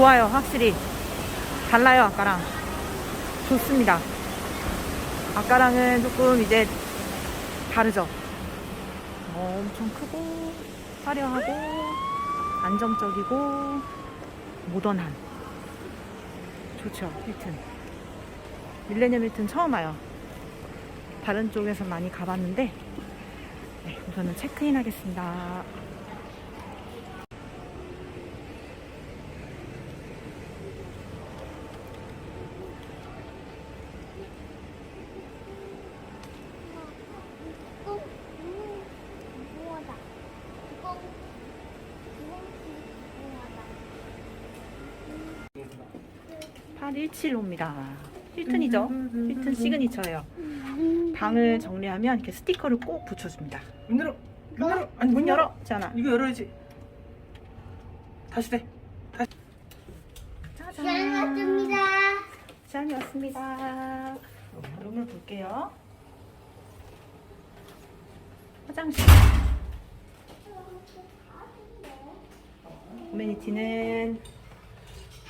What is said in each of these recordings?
좋아요, 확실히. 달라요, 아까랑. 좋습니다. 아까랑은 조금 이제 다르죠. 어, 엄청 크고, 화려하고, 안정적이고, 모던한. 좋죠, 힐튼. 밀레니엄 힐튼 처음 와요. 다른 쪽에서 많이 가봤는데, 네, 우선은 체크인 하겠습니다. 175입니다. 힐튼이죠? 힐튼 시그니처예요. 방을 정리하면 이렇게 스티커를 꼭 붙여줍니다. 문 열어. 문 열어. 아니 문 열어. 잖아. 이거 열어야지. 다시 돼. 다시. 짜잔. 시간이었습니다. 시간이었습니다. 룸을 볼게요. 화장실. 어, 오메니티는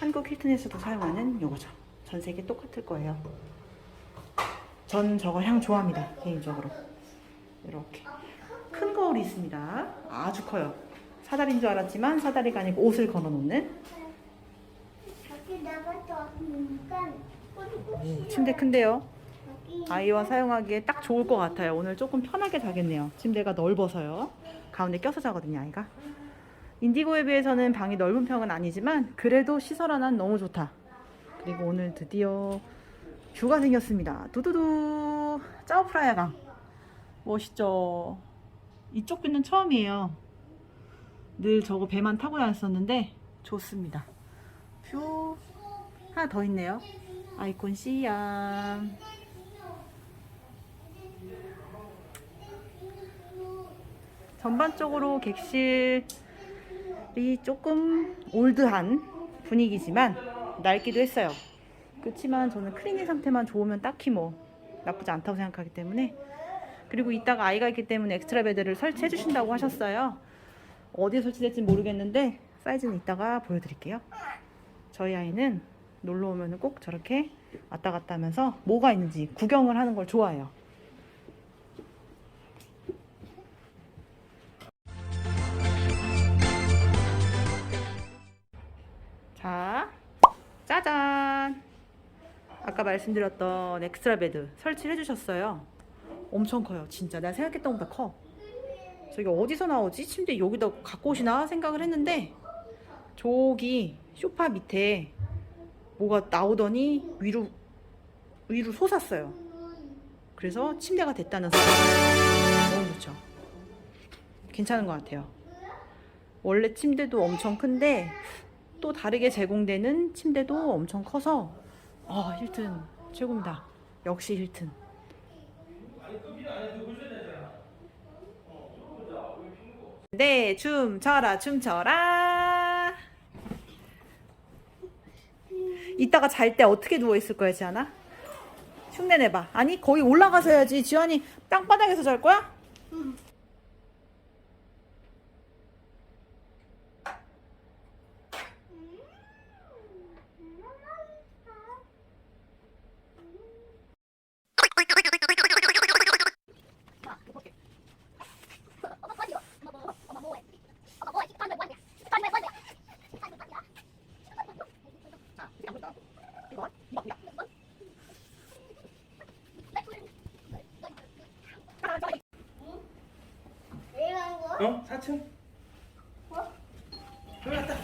한국 힐튼에서도 사용하는 요거죠. 전 세계 똑같을 거예요. 전 저거 향 좋아합니다. 개인적으로. 이렇게. 큰 거울이 있습니다. 아주 커요. 사다리인 줄 알았지만 사다리가 아니고 옷을 걸어 놓는 왔으니까 꼬리꼬리 침대 큰데요. 아이와 사용하기에 딱 좋을 것 같아요. 오늘 조금 편하게 자겠네요. 침대가 넓어서요. 가운데 껴서 자거든요, 아이가. 인디고에 비해서는 방이 넓은 편은 아니지만 그래도 시설 하나는 너무 좋다. 그리고 오늘 드디어 뷰가 생겼습니다. 두두두 짜오프라야 강 멋있죠. 이쪽 뷰는 처음이에요. 늘 저거 배만 타고 다녔었는데 좋습니다. 뷰 하나 더 있네요. 아이콘 C양. 전반적으로 객실 이 조금 올드한 분위기지만 낡기도 했어요. 그렇지만 저는 클리닝 상태만 좋으면 딱히 뭐 나쁘지 않다고 생각하기 때문에 그리고 이따가 아이가 있기 때문에 엑스트라 베드를 설치해 주신다고 하셨어요. 어디에 설치될지 모르겠는데 사이즈는 이따가 보여드릴게요. 저희 아이는 놀러 오면 꼭 저렇게 왔다 갔다 하면서 뭐가 있는지 구경을 하는 걸 좋아해요. 자, 짜잔! 아까 말씀드렸던 엑스트라 베드 설치를 해주셨어요. 엄청 커요, 진짜. 내가 생각했던 것보다 커. 저기 어디서 나오지? 침대 여기다 갖고 오시나 생각을 했는데 저기 소파 밑에 뭐가 나오더니 위로 위로 솟았어요. 그래서 침대가 됐다는 소리. 너무 좋죠. 괜찮은 것 같아요. 원래 침대도 엄청 큰데 또 다르게 제공되는 침대도 엄청 커서 아 힐튼 최고입니다. 역시 힐튼. 네, 춤춰라, 춤춰라. 이따가 잘 때 어떻게 누워 있을 거야, 지안아? 흉내 내봐. 아니, 거기 올라가서 해야지. 지안이 땅바닥에서 잘 거야? 내려간 거? 어? 4층? 어? 여기 왔다.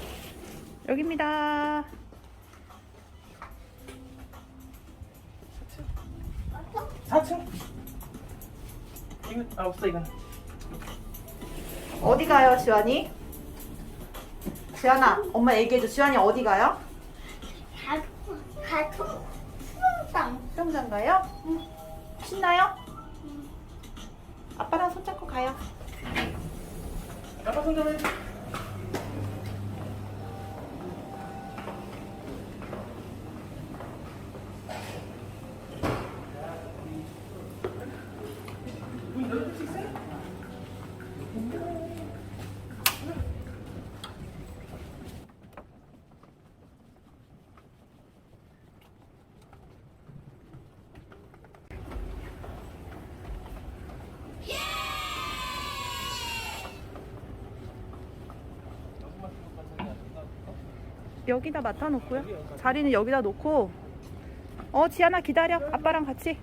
여기입니다. 4층? 이건 아 없어 이건. 어디 가요, 지안이? 지안아, 엄마 얘기해줘. 지안이 어디 가요? 가족, 가족 수영장. 수영장 가요? 신나요? 아빠랑 손잡고 가요. 아빠 손 잡아야지. 문 열어줄 수 있어요? 여기다 맡아놓고요. 자리는 여기다 놓고. 어, 지안아 기다려. 아빠랑 같이.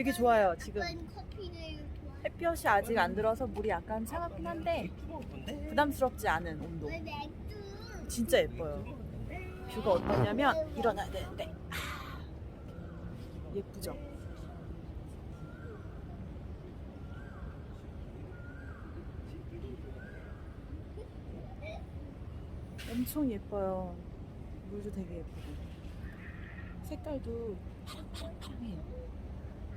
되게 좋아요. 지금 커피를. 햇볕이 아직 안 들어서 물이 약간 차갑긴 한데 부담스럽지 않은 온도. 진짜 예뻐요. 뷰가 어떠냐면 일어나야 되는데 아, 예쁘죠? 엄청 예뻐요. 물도 되게 예쁘고 색깔도 파랑파랑파랑해요.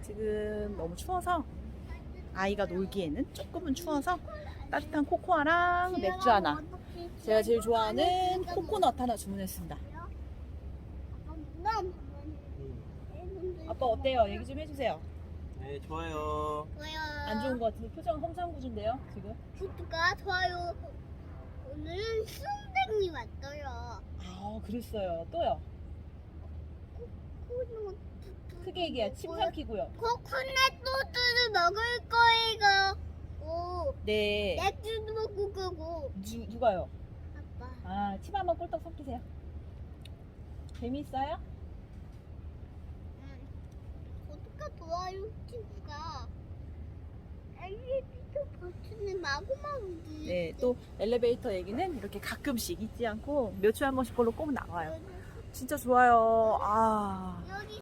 지금 너무 추워서 아이가 놀기에는 조금은 추워서 따뜻한 코코아랑 맥주 하나 제가 제일 좋아하는 코코넛 하나 주문했습니다. 아빠 어때요? 얘기 좀 해주세요. 네, 좋아요. 안 좋은 것 같은데 표정 험상궂은데요 지금? 구독과 좋아요. 오늘은 순댕이 왔어요. 아 그랬어요. 또요. 코코넛 크게 얘기해. 침 삼키고요. 코코넛 소스를 먹을. 오, 네. 맥주도 먹고 가고. 누, 누가요? 아빠. 아 침 한번 꿀떡 삼키세요. 재미있어요? 응. 구독과 좋아요 친구가 엘리베이터 버튼을 마구마구 누르- 네. 또 엘리베이터 얘기는 이렇게 가끔씩 잊지 않고 몇 주에 한 번씩 걸로 꼭 나와요. 진짜 좋아요. 아. 여기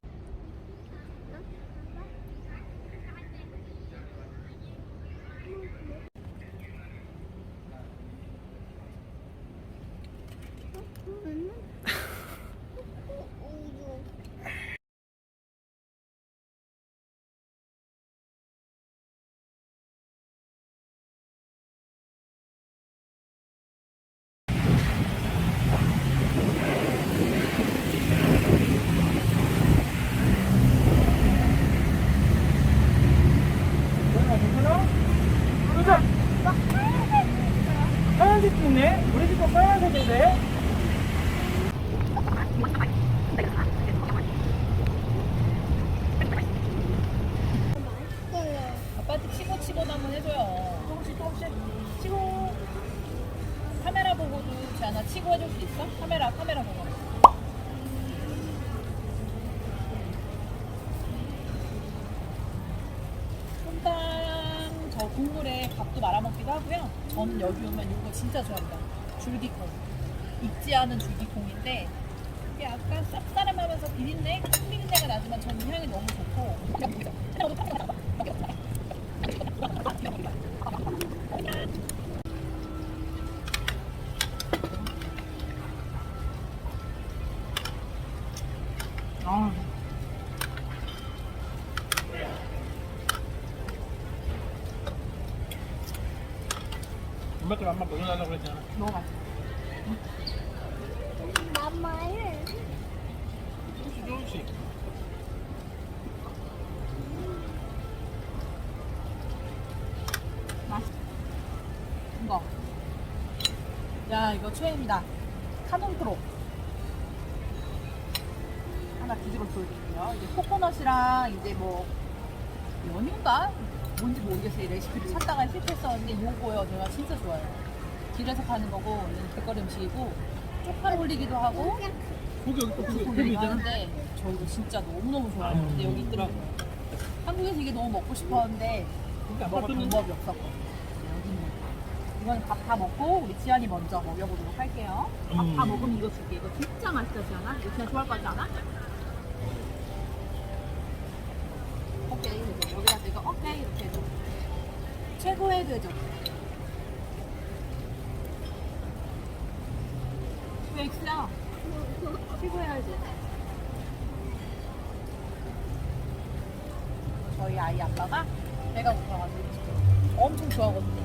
fun. 저는 여기 오면 이거 진짜 좋아합니다. 줄기콩. 익지 않은 줄기콩인데 이게 약간 쌉싸름하면서 비린내, 큰 비린내가 나지만 저는 향이 너무 좋고. 엄마께 엄마 보여달라고 그랬잖아. 너무 맛있어. 엄마를 조금씩 조금씩. 맛있어. 이거. 야, 이거 최애입니다. 카논 프로. 하나 뒤집어 보여드릴게요. 이제 코코넛이랑 이제 뭐, 연유인가? 뭔지 모르겠어요. 이 레시피를 찾다가 실패했었는데 요거요. 제가 진짜 좋아요. 길에서 파는 거고, 얘는 길거리 음식이고, 쪽팔 올리기도 하고, 고기 여기 또 고기 있잖아. 하는데 저 이거 진짜 너무너무 좋아요. 근데 여기 있더라고요. 한국에서 이게 너무 먹고 싶었는데 고기 안 먹을 먹었더니 방법이 없었고 여기 있네. 이거는 밥다 먹고 우리 지안이 먼저 먹여보도록 할게요. 밥다 음. 먹으면 이거 줄게. 이거 진짜 맛있다 지안아. 이거 지안 좋아할 것 같지 않아? 여기다 내가 어깨 이렇게 해도 최고의 대접. 왜 X야? 최고해야지. 저희 아이 아빠가 배가 고파가지고 엄청 좋아하거든요.